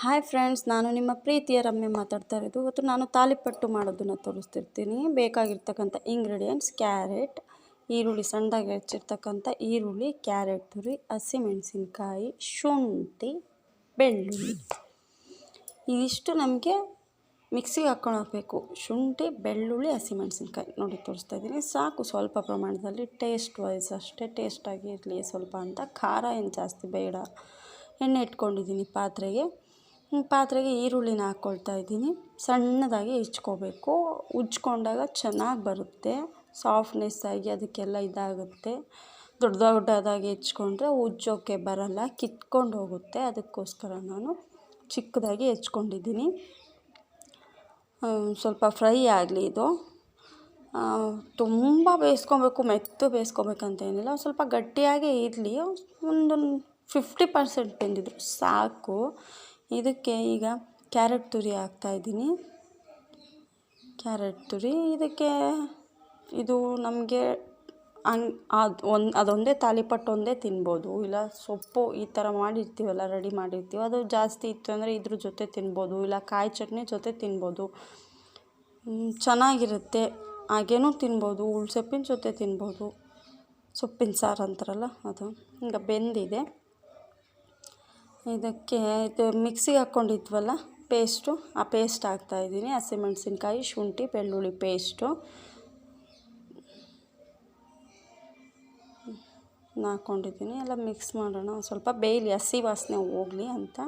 Hi friends ನಾನು ನಿಮ್ಮ ಪ್ರೀತಿಯ ರಮ್ಯ ಮಾತಾಡ್ತಾ ಇರೋದು. ಇವತ್ತು ನಾನು ತಾಲಿಪಟ್ಟು ಮಾಡೋದನ್ನು ತೋರಿಸ್ತಿರ್ತೀನಿ. ಬೇಕಾಗಿರ್ತಕ್ಕಂಥ ಇಂಗ್ರೀಡಿಯೆಂಟ್ಸ್ ಕ್ಯಾರೆಟ್ ಈರುಳ್ಳಿ ಸಣ್ಣದಾಗಿ ಹೆಚ್ಚಿರ್ತಕ್ಕಂಥ ಈರುಳ್ಳಿ ಕ್ಯಾರೆಟ್ ತುರಿ ಹಸಿಮೆಣಸಿನ್ಕಾಯಿ ಶುಂಠಿ, ಬೆಳ್ಳುಳ್ಳಿ. ಇದಿಷ್ಟು ನಮಗೆ ಮಿಕ್ಸಿಗೆ ಹಾಕ್ಕೊಂಡು ಶುಂಠಿ, ಬೆಳ್ಳುಳ್ಳಿ ಹಸಿಮೆಣಸಿನ್ಕಾಯಿ ನೋಡಿ ತೋರಿಸ್ತಾ ಇದ್ದೀನಿ. ಸಾಕು ಸ್ವಲ್ಪ ಪ್ರಮಾಣದಲ್ಲಿ ಟೇಸ್ಟ್ ವೈಸ್ ಅಷ್ಟೇ ಟೇಸ್ಟಾಗಿ ಇರಲಿ ಸ್ವಲ್ಪ ಅಂತ. ಖಾರ ಏನು ಜಾಸ್ತಿ ಬೇಡ. ಎಣ್ಣೆ ಇಟ್ಕೊಂಡಿದ್ದೀನಿ ಪಾತ್ರೆಗೆ. ಪಾತ್ರೆಗೆ ಈರುಳ್ಳಿನ ಹಾಕ್ಕೊಳ್ತಾ ಇದ್ದೀನಿ. ಸಣ್ಣದಾಗಿ ಹೆಚ್ಕೋಬೇಕು. ಉಜ್ಕೊಂಡಾಗ ಚೆನ್ನಾಗಿ ಬರುತ್ತೆ. ಸಾಫ್ಟ್ನೆಸ್ ಆಗಿ ಅದಕ್ಕೆಲ್ಲ ಇದಾಗುತ್ತೆ. ದೊಡ್ಡ ದೊಡ್ಡದಾಗಿ ಹೆಚ್ಕೊಂಡ್ರೆ ಉಜ್ಜೋಕ್ಕೆ ಬರಲ್ಲ. ಕಿತ್ಕೊಂಡು ಹೋಗುತ್ತೆ. ಅದಕ್ಕೋಸ್ಕರ ನಾನು ಚಿಕ್ಕದಾಗಿ ಹೆಚ್ಕೊಂಡಿದ್ದೀನಿ. ಸ್ವಲ್ಪ ಫ್ರೈ ಆಗಲಿ ಇದು. ತುಂಬ ಬೇಯಿಸ್ಕೊಬೇಕು, ಮೆತ್ತು ಬೇಯಿಸ್ಕೊಬೇಕಂತ ಏನಿಲ್ಲ. ಸ್ವಲ್ಪ ಗಟ್ಟಿಯಾಗೇ ಇರಲಿ. ಒಂದೊಂದು ಫಿಫ್ಟಿ ಪರ್ಸೆಂಟ್ ಬೆಂದಿದ್ರು ಸಾಕು. ಇದಕ್ಕೆ ಈಗ ಕ್ಯಾರೆಟ್ ತುರಿ ಹಾಕ್ತಾಯಿದ್ದೀನಿ ಕ್ಯಾರೆಟ್ ತುರಿ, ಇದಕ್ಕೆ ಇದು ನಮಗೆ ಹಂಗ್ ಅದು ಒಂದು, ಅದೊಂದೇ ತಾಲಿಪಟ್ಟು ಒಂದೇ ತಿನ್ಬೋದು. ಇಲ್ಲ ಸೊಪ್ಪು ಈ ಥರ ಮಾಡಿರ್ತೀವಲ್ಲ, ರೆಡಿ ಮಾಡಿರ್ತೀವಿ, ಅದು ಜಾಸ್ತಿ ಇತ್ತು ಅಂದರೆ ಇದ್ರ ಜೊತೆ ತಿನ್ಬೋದು, ಇಲ್ಲ ಕಾಯಿ ಚಟ್ನಿ ಜೊತೆ ತಿನ್ಬೋದು. ಚೆನ್ನಾಗಿರುತ್ತೆ, ಹಾಗೇನೂ ತಿನ್ಬೋದು, ಉಳ್ಸೊಪ್ಪಿನ ಜೊತೆ ತಿನ್ಬೋದು. ಸೊಪ್ಪಿನ ಸಾರು ಅಂತಾರಲ್ಲ ಅದು. ಈಗ ಬೆಂದಿದೆ. ಇದಕ್ಕೆ ಇದು ಮಿಕ್ಸಿಗೆ ಹಾಕ್ಕೊಂಡಿದ್ವಲ್ಲ ಪೇಸ್ಟು, ಆ ಪೇಸ್ಟ್ ಹಾಕ್ತಾಯಿದ್ದೀನಿ ಹಸಿಮೆಣಸಿನ್ಕಾಯಿ ಶುಂಠಿ, ಬೆಳ್ಳುಳ್ಳಿ ಪೇಸ್ಟು. ಹಾಕ್ಕೊಂಡಿದ್ದೀನಿ. ಎಲ್ಲ ಮಿಕ್ಸ್ ಮಾಡೋಣ. ಸ್ವಲ್ಪ ಬೇಯಲಿ, ಹಸಿ ವಾಸನೆ ಹೋಗಲಿ ಅಂತ.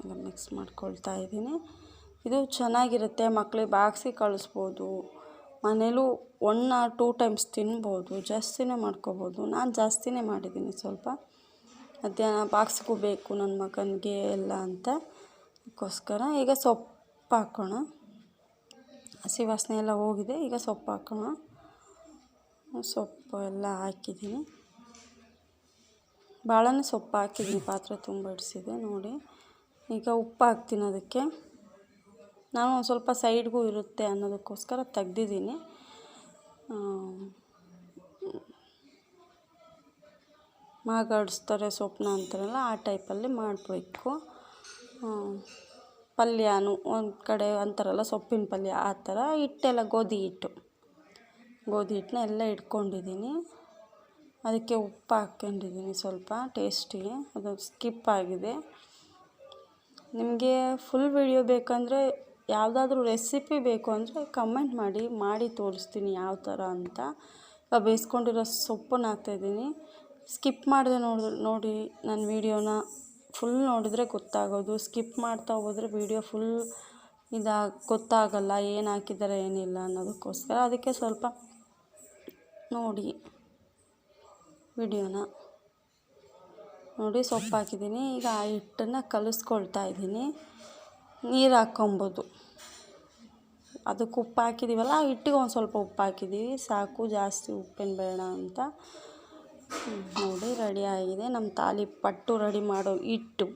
ಎಲ್ಲ ಮಿಕ್ಸ್ ಮಾಡ್ಕೊಳ್ತಾ ಇದ್ದೀನಿ. ಇದು ಚೆನ್ನಾಗಿರುತ್ತೆ. ಮಕ್ಳಿಗೆ ಬಾಕ್ಸಿಗೆ ಕಳಿಸ್ಬೋದು. ಮನೇಲೂ ಒನ್ ಆರ್ ಟೂ ಟೈಮ್ಸ್ ತಿನ್ಬೋದು, ಜಾಸ್ತಿನೇ ಮಾಡ್ಕೊಬೋದು. ನಾನು ಜಾಸ್ತಿನೇ ಮಾಡಿದ್ದೀನಿ ಸ್ವಲ್ಪ. ಮಧ್ಯಾಹ್ನ ಬಾಕ್ಸ್ಗೂ ಬೇಕು ನನ್ನ ಮಗನಿಗೆ ಎಲ್ಲ ಅಂತ. ಅದಕ್ಕೋಸ್ಕರ ಈಗ ಸೊಪ್ಪು ಹಾಕೋಣ. ಹಸಿ ವಾಸನೆ ಎಲ್ಲ ಹೋಗಿದೆ, ಈಗ ಸೊಪ್ಪು ಹಾಕೋಣ. ಸೊಪ್ಪು ಎಲ್ಲ ಹಾಕಿದ್ದೀನಿ. ಭಾಳನೇ ಸೊಪ್ಪು ಹಾಕಿದ್ದೀನಿ, ಪಾತ್ರೆ ತುಂಬ ಇಡಿಸಿದೆ ನೋಡಿ. ಈಗ ಉಪ್ಪು ಹಾಕ್ತೀನಿ ಅದಕ್ಕೆ. ನಾನು ಒಂದು ಸ್ವಲ್ಪ ಸೈಡ್ಗೂ ಇರುತ್ತೆ ಅನ್ನೋದಕ್ಕೋಸ್ಕರ ತೆಗ್ದಿದ್ದೀನಿ. ಮಾಗಾಡಿಸ್ತಾರೆ ಸೊಪ್ಪನ್ನ ಅಂತಾರಲ್ಲ, ಆ ಟೈಪಲ್ಲಿ ಮಾಡಬೇಕು. ಪಲ್ಯನೂ ಒಂದು ಕಡೆ ಅಂತಾರಲ್ಲ, ಸೊಪ್ಪಿನ ಪಲ್ಯ, ಆ ಥರ ಹಿಟ್ಟೆಲ್ಲ, ಗೋಧಿ ಹಿಟ್ಟು. ಗೋಧಿ ಹಿಟ್ಟನ್ನ ಎಲ್ಲ ಇಟ್ಕೊಂಡಿದ್ದೀನಿ. ಅದಕ್ಕೆ ಉಪ್ಪು ಹಾಕ್ಕೊಂಡಿದ್ದೀನಿ ಸ್ವಲ್ಪ ಟೇಸ್ಟಿಗೆ. ಅದು ಸ್ಕಿಪ್ ಆಗಿದೆ. ನಿಮಗೆ ಫುಲ್ ವಿಡಿಯೋ ಬೇಕಂದರೆ ಯಾವುದಾದ್ರೂ ರೆಸಿಪಿ ಬೇಕು ಅಂದರೆ ಕಮೆಂಟ್ ಮಾಡಿ ಮಾಡಿ ತೋರಿಸ್ತೀನಿ ಯಾವ ಥರ ಅಂತ. ಬೇಯಿಸ್ಕೊಂಡಿರೋ ಸೊಪ್ಪನ್ನು ಹಾಕ್ತಾಯಿದ್ದೀನಿ. ಸ್ಕಿಪ್ ಮಾಡಿದೆ ನೋಡಿ ನೋಡಿ ನನ್ನ ವೀಡಿಯೋನ. ಫುಲ್ ನೋಡಿದರೆ ಗೊತ್ತಾಗೋದು. ಸ್ಕಿಪ್ ಮಾಡ್ತಾ ಹೋದರೆ ವೀಡಿಯೋ ಫುಲ್ ಇದಾಗಿ ಗೊತ್ತಾಗಲ್ಲ, ಏನು ಹಾಕಿದ್ದಾರೆ, ಏನಿಲ್ಲ ಅನ್ನೋದಕ್ಕೋಸ್ಕರ. ಅದಕ್ಕೆ ಸ್ವಲ್ಪ ನೋಡಿ ವಿಡಿಯೋನ. ನೋಡಿ ಸೊಪ್ಪು ಹಾಕಿದ್ದೀನಿ ಈಗ ಆ ಹಿಟ್ಟನ್ನು ಕಲಿಸ್ಕೊಳ್ತಾ ಇದ್ದೀನಿ. ನೀರು ಹಾಕ್ಕೊಬೋದು. ಅದಕ್ಕೆ ಉಪ್ಪು ಹಾಕಿದ್ದೀವಲ್ಲ ಹಿಟ್ಟಿಗೆ ಒಂದು ಸ್ವಲ್ಪ ಉಪ್ಪು ಹಾಕಿದ್ದೀವಿ. ಸಾಕು, ಜಾಸ್ತಿ ಉಪ್ಪೇನು ಬೇಡ ಅಂತ. ನೋಡಿ, ರೆಡಿ ಆಗಿದೆ. ನಮ್ಮ ತಾಲಿ ಪಟ್ಟು ರೆಡಿ ಮಾಡೋ ಹಿಟ್ಟು.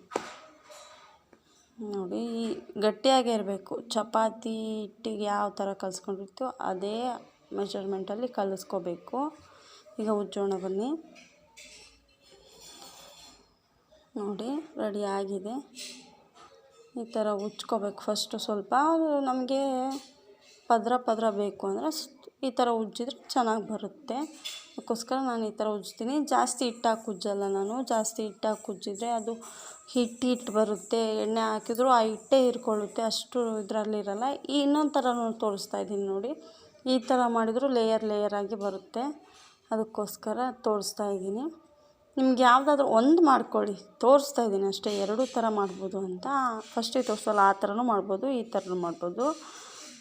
ನೋಡಿ, ಈ ಚಪಾತಿ ಹಿಟ್ಟಿಗೆ ಯಾವ ಥರ ಕಲಿಸ್ಕೊಂಡಿರ್ತೀವೋ ಅದೇ ಮೆಜರ್ಮೆಂಟಲ್ಲಿ ಕಲಿಸ್ಕೋಬೇಕು. ಈಗ ಉಜ್ಜೋಣ ಬನ್ನಿ. ನೋಡಿ, ರೆಡಿ ಆಗಿದೆ. ಈ ಥರ ಉಜ್ಕೋಬೇಕು ಫಸ್ಟು ಸ್ವಲ್ಪ. ನಮಗೆ ಪದರ ಪದರ ಬೇಕು ಅಂದರೆ ಈ ಥರ ಉಜ್ಜಿದ್ರೆ ಚೆನ್ನಾಗಿ ಬರುತ್ತೆ. ಅದಕ್ಕೋಸ್ಕರ ನಾನು ಈ ಥರ ಉಜ್ತೀನಿ. ಜಾಸ್ತಿ ಹಿಟ್ಟಾಕಿ ಉಜ್ಜಲ್ಲ ನಾನು. ಜಾಸ್ತಿ ಹಿಟ್ಟಾಕಿ ಉಜ್ಜಿದ್ರೆ ಅದು ಹಿಟ್ಟು ಹಿಟ್ಟು ಬರುತ್ತೆ. ಎಣ್ಣೆ ಹಾಕಿದ್ರು ಆ ಹಿಟ್ಟೇ ಹಿರ್ಕೊಳ್ಳುತ್ತೆ. ಅಷ್ಟು ಇದರಲ್ಲಿರಲ್ಲ ಇನ್ನೊಂದು ಥರ ತೋರಿಸ್ತಾ ಇದ್ದೀನಿ ನೋಡಿ. ಈ ಥರ ಮಾಡಿದರೂ ಲೇಯರ್ ಲೇಯರ್ ಆಗಿ ಬರುತ್ತೆ. ಅದಕ್ಕೋಸ್ಕರ ತೋರಿಸ್ತಾ ಇದ್ದೀನಿ. ನಿಮ್ಗೆ ಯಾವುದಾದ್ರೂ ಒಂದು ಮಾಡ್ಕೊಳ್ಳಿ. ತೋರಿಸ್ತಾ ಇದ್ದೀನಿ ಅಷ್ಟೇ, ಎರಡೂ ಥರ ಮಾಡ್ಬೋದು ಅಂತ. ಫಸ್ಟಿಗೆ ತೋರಿಸಲ್ಲ, ಆ ಥರನೂ ಮಾಡ್ಬೋದು, ಈ ಥರನೂ ಮಾಡ್ಬೋದು.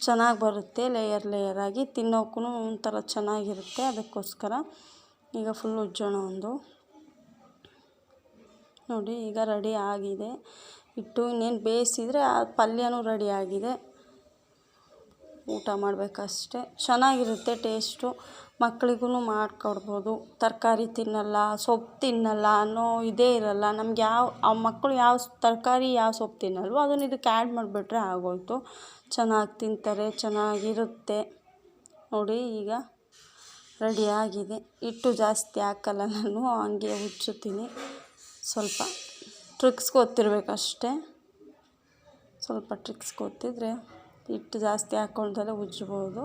ಚೆನ್ನಾಗಿ ಬರುತ್ತೆ ಲೇಯರ್ ಲೇಯರಾಗಿ ತಿನ್ನೋಕ್ಕೂ ಒಂಥರ ಚೆನ್ನಾಗಿರುತ್ತೆ ಅದಕ್ಕೋಸ್ಕರ. ಈಗ ಫುಲ್ ಉಜ್ಜೋಣ ಒಂದು. ನೋಡಿ, ಈಗ ರೆಡಿ ಆಗಿದೆ. ಇಟ್ಟು ಇನ್ನೇನು ಬೇಯಿಸಿದರೆ ಆ ಪಲ್ಯನೂ ರೆಡಿ ಆಗಿದೆ. ಊಟ ಮಾಡಬೇಕಷ್ಟೆ. ಚೆನ್ನಾಗಿರುತ್ತೆ ಟೇಸ್ಟು. ಮಕ್ಳಿಗೂ ಮಾಡಿಕೊಡ್ಬೋದು. ತರಕಾರಿ ತಿನ್ನಲ್ಲ, ಸೊಪ್ಪು ತಿನ್ನಲ್ಲ ಅನ್ನೋ ಇದೇ ಇರಲ್ಲ. ನಮ್ಗೆ ಯಾವ, ಆ ಮಕ್ಕಳು ಯಾವ ತರಕಾರಿ ಯಾವ ಸೊಪ್ಪು ತಿನ್ನಲ್ವೋ ಅದನ್ನು ಇದಕ್ಕೆ ಆ್ಯಡ್ ಮಾಡಿಬಿಟ್ರೆ ಆಗೋಯಿತು. ಚೆನ್ನಾಗಿ ತಿಂತಾರೆ, ಚೆನ್ನಾಗಿರುತ್ತೆ. ನೋಡಿ ಈಗ ರೆಡಿಯಾಗಿದೆ ಹಿಟ್ಟು ಜಾಸ್ತಿ ಹಾಕಲ್ಲ ನಾನು, ಹಂಗೆ ಉಜ್ಜುತ್ತೀನಿ ಸ್ವಲ್ಪ ಟ್ರಿಕ್ಸ್ ಗೊತ್ತಿರಬೇಕಷ್ಟೆ. ಸ್ವಲ್ಪ ಟ್ರಿಕ್ಸ್ ಗೊತ್ತಿದ್ರೆ. ಹಿಟ್ಟು ಜಾಸ್ತಿ ಹಾಕ್ಕೊಳ್ದಲ್ಲೇ ಉಜ್ಜ್ಬೋದು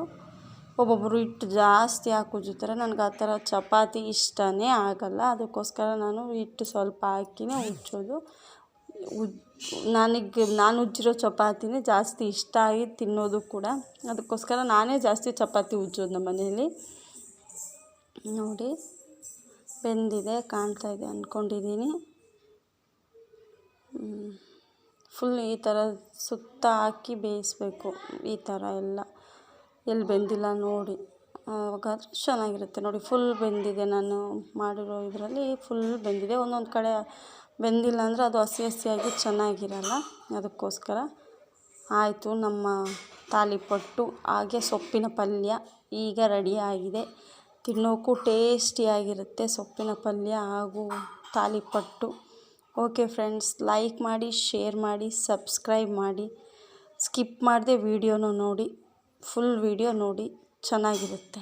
ಒಬ್ಬೊಬ್ಬರು ಹಿಟ್ಟು ಜಾಸ್ತಿ ಹಾಕಿ ಉಜ್ಜುತ್ತಾರೆ ನನಗೆ ಆ ಥರ ಚಪಾತಿ ಇಷ್ಟನೇ ಆಗಲ್ಲ. ಅದಕ್ಕೋಸ್ಕರ ನಾನು ಹಿಟ್ಟು ಸ್ವಲ್ಪ ಹಾಕಿನೇ ಉಜ್ಜೋದು. ಉಜ್, ನನಗೆ, ನಾನು ಉಜ್ಜಿರೋ ಚಪಾತಿನೇ ಜಾಸ್ತಿ ಇಷ್ಟ ಆಗಿ ತಿನ್ನೋದು ಕೂಡ. ಅದಕ್ಕೋಸ್ಕರ ನಾನೇ ಜಾಸ್ತಿ ಚಪಾತಿ ಉಜ್ಜೋದು ನಮ್ಮ ಮನೆಯಲ್ಲಿ. ನೋಡಿ, ಬೆಂದಿದೆ, ಕಾಣ್ತಾ ಇದೆ ಅಂದ್ಕೊಂಡಿದ್ದೀನಿ ಫುಲ್ ಈ ಥರ ಸುತ್ತ ಹಾಕಿ ಬೇಯಿಸ್ಬೇಕು. ಈ ಥರ ಎಲ್ಲ. ಎಲ್ಲಿ ಬೆಂದಿಲ್ಲ ನೋಡಿ. ಆವಾಗ ಚೆನ್ನಾಗಿರುತ್ತೆ ನೋಡಿ. ಫುಲ್ ಬೆಂದಿದೆ ನಾನು ಮಾಡಿರೋ ಇದರಲ್ಲಿ. ಫುಲ್ ಬೆಂದಿದೆ. ಒಂದೊಂದು ಕಡೆ ಬೆಂದಿಲ್ಲ ಅಂದರೆ ಅದು ಹಸಿ ಹಸಿಯಾಗಿ ಚೆನ್ನಾಗಿರಲ್ಲ. ಅದಕ್ಕೋಸ್ಕರ ಆಯಿತು ನಮ್ಮ ತಾಲಿಪಟ್ಟು ಹಾಗೆ ಸೊಪ್ಪಿನ ಪಲ್ಯ ಈಗ ರೆಡಿಯಾಗಿದೆ ತಿನ್ನೋಕ್ಕೂ ಟೇಸ್ಟಿಯಾಗಿರುತ್ತೆ ಸೊಪ್ಪಿನ ಪಲ್ಯ ಹಾಗೂ ತಾಲಿಪಟ್ಟು ಓಕೆ ಫ್ರೆಂಡ್ಸ್, ಲೈಕ್ ಮಾಡಿ, ಶೇರ್ ಮಾಡಿ, ಸಬ್ಸ್ಕ್ರೈಬ್ ಮಾಡಿ. ಸ್ಕಿಪ್ ಮಾಡದೆ ವೀಡಿಯೋನ ನೋಡಿ, ಫುಲ್ ವೀಡಿಯೋ ನೋಡಿ, ಚೆನ್ನಾಗಿರುತ್ತೆ.